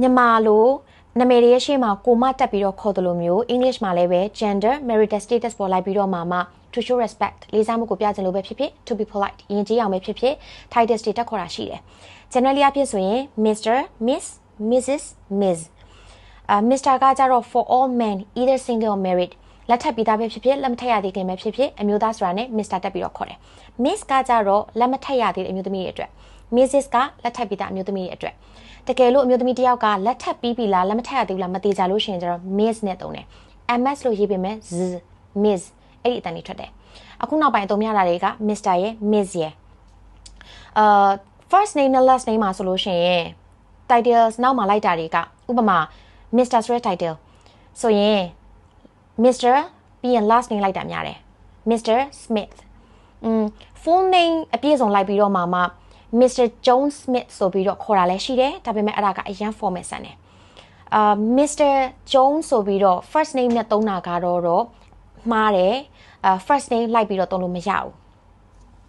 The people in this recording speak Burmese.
မြန်မာလိုနာမည်တွေရဲ့ရှေ့မှာကိုမတက်ပြီးတော့ခေါ်တယ်လို့မျိုး English မှာလည်းပဲ gender marital status ပေါ်လိုက်ပြီးတော့မှမှ to show respect လေးစားမှုကိုပြချင်လို့ပဲဖြစ်ဖြစ် to be polite ယဉ်ကျေးအောင်ပဲဖြစ်ဖြစ် titles တွေတက်ခေါ်တာရှိတယ် generally အဖြစ်ဆိုရင် Mr Miss Mrs Ms အာ Mr ကကြတော့ for all men either single or married လက်ထပ်ပြီးသားပဲဖြစ်ဖြစ်လက်မထပ်ရသေးခင်ပဲဖြစ်ဖြစ်အမျိုးသားဆိုတာနဲ့ Mr တက်ပြီးတော့ခေါ်တယ် Miss ကကြတော့လက်မထပ်ရသေးတဲ့အမျိုးသမီးတွေအတွက် Mrs ကလက်ထပ်ပြီးသားအမျိုးသမီးတွေအတွက်တကယ်လို့အမျိုးသမီးတစ်ယောက်ကလက်ထပ်ပြီးပြီလားလက်မထပ်ရသေးဘူးလားမသေးကြလို့ရှိရင်ကျတော့ Miss နဲ့တုံးတယ် MS လို့ရေးပေးမယ် Z Miss အဲ့ဒီအတန်လေးထွက်တယ်အခုနောက်ပိုင်းအသုံးများတာတွေက Mr ရဲ့ Miss ရဲ့အာ first name နဲ့ last name မှာဆိုလို့ရှိရင် titles နောက်မှာလိုက်တာတွေကဥပမာ Mr ဆိုတဲ့ title ဆိုရင် Mr ပြီးရင် last name လိုက်တာများတယ် Mr Smith อืม full name အပြည့်စုံလိုက်ပြီးတော့မှမှ Mr Jones Smith ဆိုပြီးတော့ခေါ်တာလည်းရှိတယ်ဒါပေမဲ့အဲ့ဒါကအရန် format ဆန်တယ်အာ Mr Jones ဆိုပြီးတော့ first name နဲ့သုံးတာကတော့တော့မှားတယ်အာ first name လိုက်ပြီးတော့သုံးလို့မရဘူး